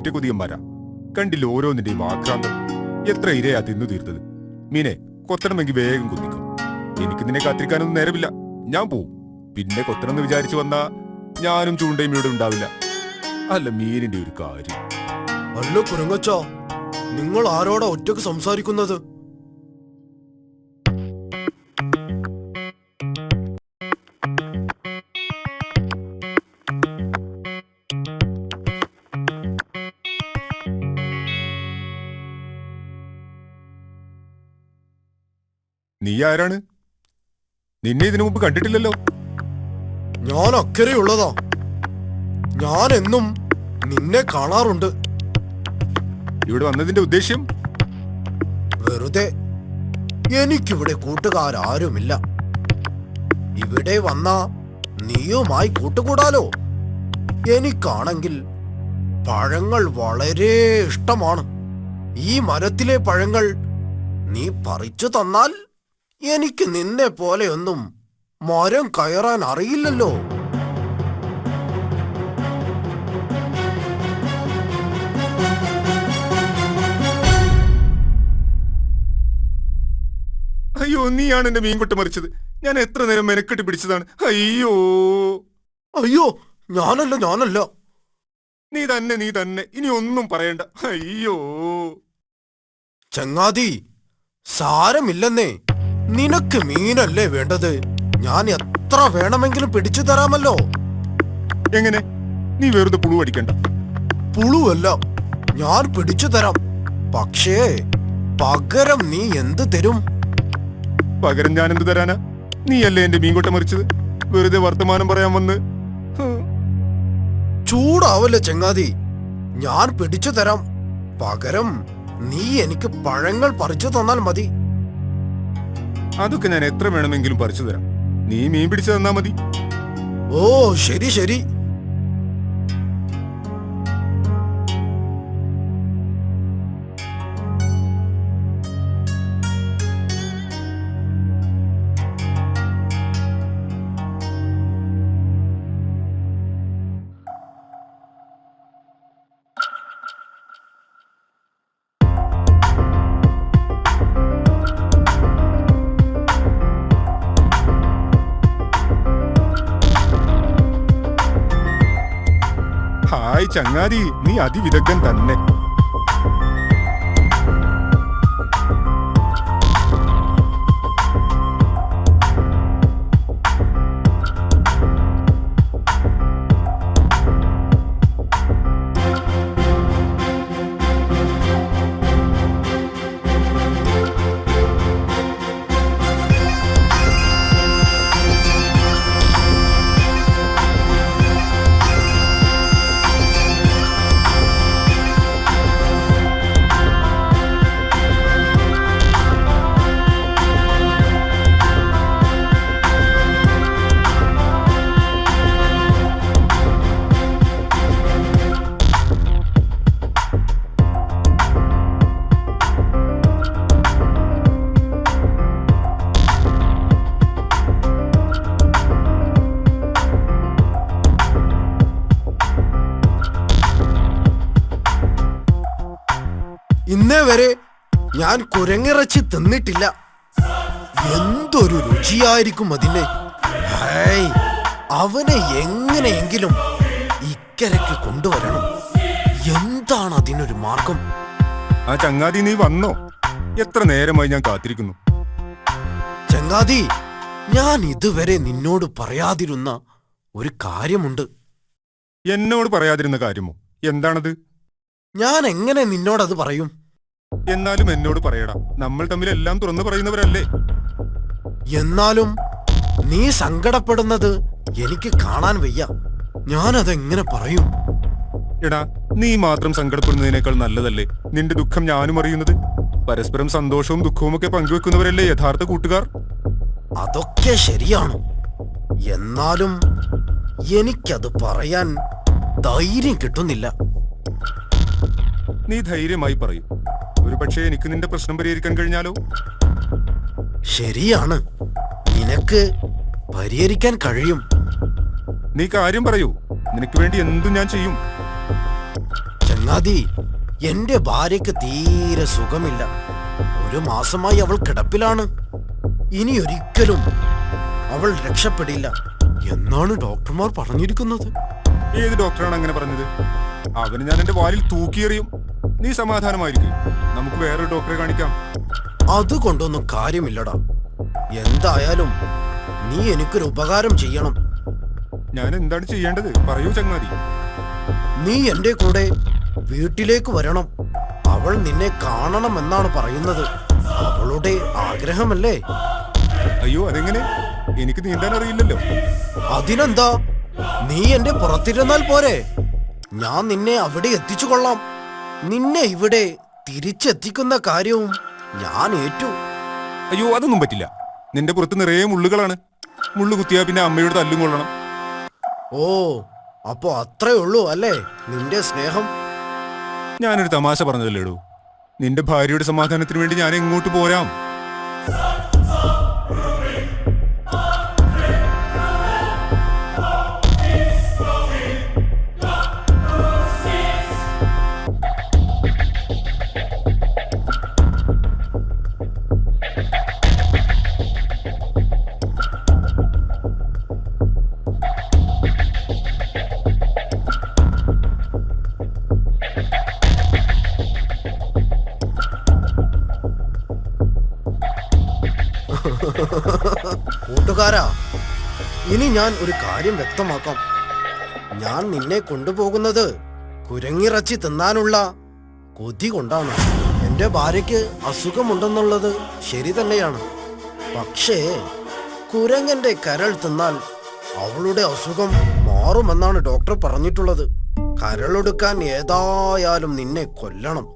മീനുകളൊക്കെ തീറ്റ കൊതിയന്മാരാ കണ്ടില്ല ഓരോന്നിന്റെയും ആക്രാന്തം? എത്ര ഇരയാ തിന്നു തീർത്തത്. മീനെ കൊത്തണമെങ്കിൽ വേഗം കൊത്തിക്കും എനിക്ക് നിന്നെ കാത്തിരിക്കാനൊന്നും നേരമില്ല. ഞാൻ പോവും. പിന്നെ കൊത്തണമെന്ന് വിചാരിച്ചു വന്നാ ഞാനും ചൂണ്ടയും ഇവിടെ ഉണ്ടാവില്ല. അല്ല മീനിന്റെ ഒരു കാര്യം. അല്ല കുരങ്ങച്ചോ നിങ്ങൾ ആരോടാ ഒറ്റയ്ക്ക് സംസാരിക്കുന്നത്? നീ ആരാണ്? നിന്നെ ഇതിനു മുമ്പ് കണ്ടിട്ടില്ലല്ലോ. ഞാൻ അക്കരയുള്ളതാ. ഞാൻ എന്നും നിന്നെ കാണാറുണ്ട്. ഇവിടെ വന്നതിന്റെ ഉദ്ദേശ്യം? വെറുതെ എനിക്കിവിടെ കൂട്ടുകാരാരുമില്ല. ഇവിടെ വന്ന നീയുമായി കൂട്ടുകൂടാലോ? എനിക്കാണെങ്കിൽ പഴങ്ങൾ വളരെ ഇഷ്ടമാണ്. ഈ മരത്തിലെ പഴങ്ങൾ നീ പറിച്ചു തന്നാൽ എനിക്ക് നിന്നെ പോലെയൊന്നും മരം കയറാൻ അറിയില്ലല്ലോ. അയ്യോ നീയാണ് എന്റെ മീൻകുട്ടി മറിച്ചത്. ഞാൻ എത്ര നേരം മെനക്കെട്ട് പിടിച്ചതാണ്. അയ്യോ. അയ്യോ ഞാനല്ല ഞാനല്ല. നീ തന്നെ നീ തന്നെ. ഇനി ഒന്നും പറയണ്ട. അയ്യോ. ചങ്ങാതി സാരമില്ലെന്നേ. നിനക്ക് മീനല്ലേ വേണ്ടത്? ഞാൻ എത്ര വേണമെങ്കിലും പിടിച്ചു തരാമല്ലോ. എങ്ങനെ? നീ വെറുതെ പുളു അടിക്കണ്ട. പുളുവല്ല ഞാൻ പിടിച്ചു തരാം. പക്ഷേ പകരം നീ എന്ത് തരും? പകരം ഞാൻ എന്ത് തരാനാ? നീയല്ലേ എന്റെ മീൻകൊട്ട മറിച്ചത്? വെറുതെ വർത്തമാനം പറയാൻ വന്ന്. ചൂടാവല്ല ചൂടാവല്ലേ ചങ്ങാതി. ഞാൻ പിടിച്ചു തരാം. പകരം നീ എനിക്ക് പഴങ്ങൾ പറിച്ചു തന്നാൽ മതി. അതൊക്കെ ഞാൻ എത്ര വേണമെങ്കിലും പറിച്ചു തരാം നീ മീൻ പിടിച്ചു തന്നാ മതി. ഓ ശരി ശരി. ഹായ് ചങ്ങാതി നീ അതിവിദഗ്ധൻ തന്നെ ഞാൻ കുരങ്ങിറച്ചി തിന്നിട്ടില്ല. എന്തൊരു രുചിയായിരിക്കും അതിന്. അവനെ എങ്ങനെയെങ്കിലും ഇക്കരയ്ക്ക് കൊണ്ടുവരണം. എന്താണ് അതിനൊരു മാർഗം? ആ ചങ്ങാതി നീ വന്നോ? എത്ര നേരമായി ഞാൻ കാത്തിരിക്കുന്നു. ചങ്ങാതി ഞാൻ ഇതുവരെ നിന്നോട് പറയാതിരുന്ന ഒരു കാര്യമുണ്ട്. എന്നോട് പറയാതിരുന്ന കാര്യമോ? എന്താണത്? ഞാൻ എങ്ങനെ നിന്നോടത് പറയും? എന്നാലും എന്നോട് പറയടാ നമ്മൾ തമ്മിൽ എല്ലാം തുറന്നു പറയുന്നവരല്ലേ? എന്നാലും നീ സങ്കടപ്പെടുന്നത് എനിക്ക് കാണാൻ വയ്യ. ഞാനതെങ്ങനെ പറയും? എടാ നീ മാത്രം സങ്കടപ്പെടുന്നതിനേക്കാൾ നല്ലതല്ലേ നിന്റെ ദുഃഖം ഞാനും അറിയുന്നത്? പരസ്പരം സന്തോഷവും ദുഃഖവും ഒക്കെ പങ്കുവെക്കുന്നവരല്ലേ യഥാർത്ഥ കൂട്ടുകാർ? അതൊക്കെ ശരിയാണ്. എന്നാലും എനിക്കത് പറയാൻ ധൈര്യം കിട്ടുന്നില്ല. നീ ധൈര്യമായി പറയൂ. ഒരു പക്ഷേ എനിക്ക് നിന്റെ പ്രശ്നം പരിഹരിക്കാൻ കഴിഞ്ഞാലോ? ശരിയാണ്. നിനക്ക് പരിഹരിക്കാൻ കഴിയും. നീ കാര്യം പറയൂ. നിനക്ക് വേണ്ടി എന്തും ഞാൻ ചെയ്യും. ചങ്ങാതി എന്റെ ഭാര്യക്ക് തീരെ സുഖമില്ല. ഒരു മാസമായി അവൾ കിടപ്പിലാണ്. ഇനി ഒരിക്കലും അവൾ രക്ഷപ്പെടില്ല എന്നാണ് ഡോക്ടർമാർ പറഞ്ഞിരിക്കുന്നത്. ഏത് ഡോക്ടറാണ് അങ്ങനെ പറഞ്ഞത്? അവന് ഞാൻ എന്റെ വാലിൽ തൂക്കിയെറിയും. നീ സമാധാനമായിരിക്കും. നമുക്ക് വേറെ ഡോക്ടറെ കാണിക്കാം. അത് കൊണ്ടൊന്നും കാര്യമില്ലടാ. എന്തായാലും നീ എനിക്കൊരു ഉപകാരം ചെയ്യണം. ഞാൻ എന്താണ് ചെയ്യേണ്ടത്? പറയൂ ചങ്ങാതി. നീ എന്റെ കൂടെ വീട്ടിലേക്ക് വരണം. അവൾ നിന്നെ കാണണം എന്നാണ് പറയുന്നത്. അവളുടെ ആഗ്രഹമല്ലേ? അയ്യോ അതെങ്ങനെ? എനിക്ക് നീന്താൻ അറിയില്ലല്ലോ. അതിനെന്താ? നീ എന്റെ പുറത്തിരുന്നാൽ പോരെ. ഞാൻ നിന്നെ അവിടെ എത്തിച്ചു കൊള്ളാം. നിന്നെ ഇവിടെ തിരിച്ചെത്തിക്കുന്ന കാര്യവും ഞാൻ ഏറ്റു. അയ്യോ അതൊന്നും പറ്റില്ല. നിന്റെ പുറത്ത് നിറയെ മുള്ളുകളാണ്. മുള്ളു കുത്തിയാ പിന്നെ അമ്മയോട് തല്ലും കൊള്ളണം ഓ അപ്പോ അത്രേ ഉള്ളൂ അല്ലേ? നിന്റെ സ്നേഹം. ഞാനൊരു തമാശ പറഞ്ഞതല്ലേടൂ? നിന്റെ ഭാര്യയുടെ സമാധാനത്തിന് വേണ്ടി ഞാൻ എങ്ങോട്ട് പോരാം? ഇനി ഞാൻ ഒരു കാര്യം വ്യക്തമാക്കാം. ഞാൻ നിന്നെ കൊണ്ടുപോകുന്നത് കുരങ്ങിറച്ചി തിന്നാനുള്ള കൊതി കൊണ്ടാണ്. എന്റെ ഭാര്യയ്ക്ക് അസുഖമുണ്ടെന്നുള്ളത് ശരി തന്നെയാണ്. പക്ഷേ കുരങ്ങന്റെ കരൾ തിന്നാൽ അവളുടെ അസുഖം മാറുമെന്നാണ് ഡോക്ടർ പറഞ്ഞിട്ടുള്ളത്. കരളെടുക്കാൻ ഏതായാലും നിന്നെ കൊല്ലണം.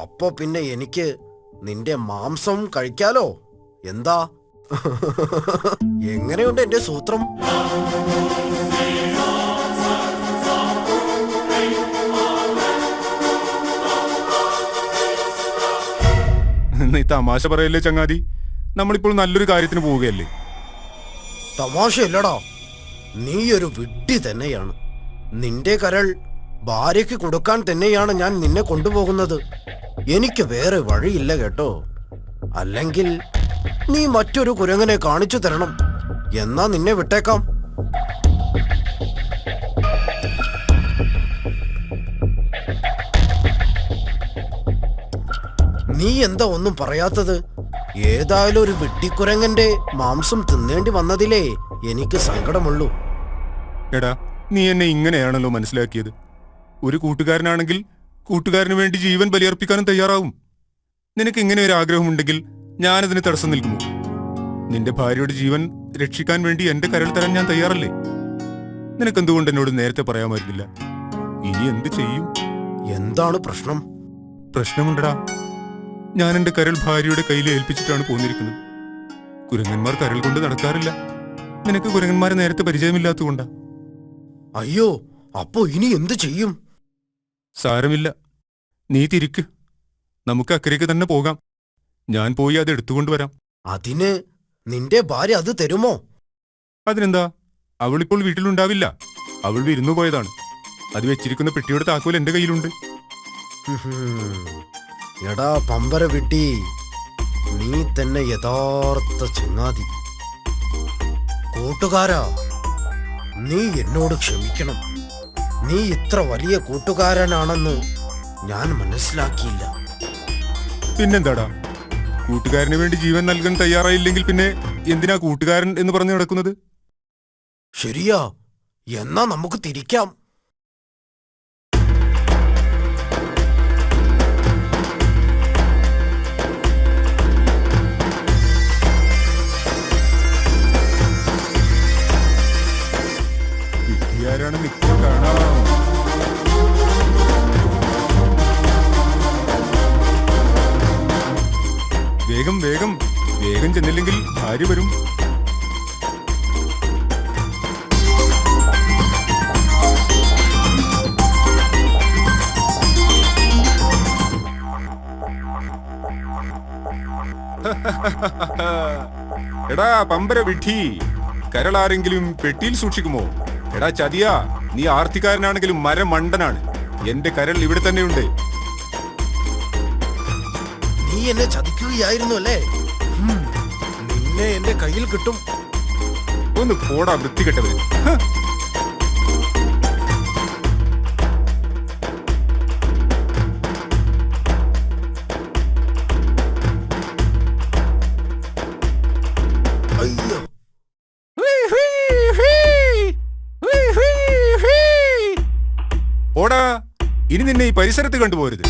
അപ്പൊ പിന്നെ എനിക്ക് നിന്റെ മാംസം കഴിക്കാലോ? എന്താ? എങ്ങനെയുണ്ട് എന്റെ സൂത്രം? നീ തമാശ പറയല്ലേ ചങ്ങാതി? നമ്മളിപ്പോൾ നല്ലൊരു കാര്യത്തിന് പോവുകയല്ലേ? തമാശയല്ലടാ. നീ ഒരു വിഡ്ഢി തന്നെയാണ്. നിന്റെ കരൾ ഭാര്യയ്ക്ക് കൊടുക്കാൻ തന്നെയാണ് ഞാൻ നിന്നെ കൊണ്ടുപോകുന്നത്. എനിക്ക് വേറെ വഴിയില്ല കേട്ടോ. അല്ലെങ്കിൽ നീ മറ്റൊരു കുരങ്ങനെ കാണിച്ചു തരണം. എന്നാ നിന്നെ വിട്ടേക്കാം. നീ എന്താ ഒന്നും പറയാത്തത്? ഏതായാലും ഒരു വെട്ടിക്കുരങ്ങന്റെ മാംസം തിന്നേണ്ടി വന്നതിലേ എനിക്ക് സങ്കടമുള്ളൂ. എടാ നീ എന്നെ ഇങ്ങനെയാണല്ലോ മനസ്സിലാക്കിയത്. ഒരു കൂട്ടുകാരനാണെങ്കിൽ കൂട്ടുകാരന് വേണ്ടി ജീവൻ ബലിയർപ്പിക്കാനും തയ്യാറാവും. നിനക്ക് ഇങ്ങനെ ഒരു ആഗ്രഹമുണ്ടെങ്കിൽ ഞാനതിന് തടസ്സം നിൽക്കുമോ നിന്റെ ഭാര്യയുടെ ജീവൻ രക്ഷിക്കാൻ വേണ്ടി എന്റെ കരൾ തരാൻ ഞാൻ തയ്യാറല്ലേ? നിനക്കെന്തുകൊണ്ട് എന്നോട് നേരത്തെ പറയാമായിരുന്നില്ല? ഇനി എന്ത് ചെയ്യും? എന്താണ് പ്രശ്നം? പ്രശ്നമുണ്ടടാ. ഞാൻ എന്റെ കരൾ ഭാര്യയുടെ കയ്യിൽ ഏൽപ്പിച്ചിട്ടാണ് പോന്നിരിക്കുന്നത്. കുരങ്ങന്മാർ കരൾ കൊണ്ട് നടക്കാറില്ല. നിനക്ക് കുരങ്ങന്മാരെ നേരത്തെ പരിചയമില്ലാത്തതുകൊണ്ടാ. അയ്യോ അപ്പോ ഇനി എന്ത് ചെയ്യും? സാരമില്ല. നീ തിരിക്ക്. നമുക്ക് അക്കരയ്ക്ക് തന്നെ പോകാം. ഞാൻ പോയി അത് എടുത്തുകൊണ്ടുവരാം അതിന് നിന്റെ ഭാര്യ അത് തരുമോ? അതിനെന്താ? അവളിപ്പോൾ വീട്ടിലുണ്ടാവില്ല. അവൾ വിരുന്നു പോയതാണ്. അത് വെച്ചിരിക്കുന്ന പെട്ടിയുടെ താക്കോൽ എന്റെ കയ്യിലുണ്ട്. എടാ പമ്പര വിട്ടി നീ തന്നെ യഥാർത്ഥ ചങ്ങാതി. കൂട്ടുകാരാ നീ എന്നോട് ക്ഷമിക്കണം. നീ ഇത്ര വലിയ കൂട്ടുകാരനാണെന്ന് ഞാൻ മനസ്സിലാക്കിയില്ല. പിന്നെന്താടാ? കൂട്ടുകാരന് വേണ്ടി ജീവൻ നൽകാൻ തയ്യാറായില്ലെങ്കിൽ പിന്നെ എന്തിനാ കൂട്ടുകാരൻ എന്ന് പറഞ്ഞു നടക്കുന്നത്? ശരിയാ. എന്നാ നമുക്ക് തിരിക്കാം. വിദ്യാരാണ് മിക്ക കാണാം. വേഗം വേഗം. വേഗം ചെന്നില്ലെങ്കിൽ ഭാര്യ വരും? എടാ പമ്പര വിഡ്ഢി. കരളാരെങ്കിലും പെട്ടിയിൽ സൂക്ഷിക്കുമോ? എടാ ചതിയാ. നീ ആർത്തിക്കാരനാണെങ്കിലും മരമണ്ടനാണ്. എന്റെ കരൾ ഇവിടെ തന്നെയുണ്ട്. നീ എന്നെ ചതിക്കുകയായിരുന്നു അല്ലേ? നിന്നെ എന്റെ കയ്യിൽ കിട്ടും. ഒന്ന് പോടാ വൃത്തികെട്ടവര് ഓടാ ഇനി നിന്നെ ഈ പരിസരത്ത് കണ്ടുപോരുത്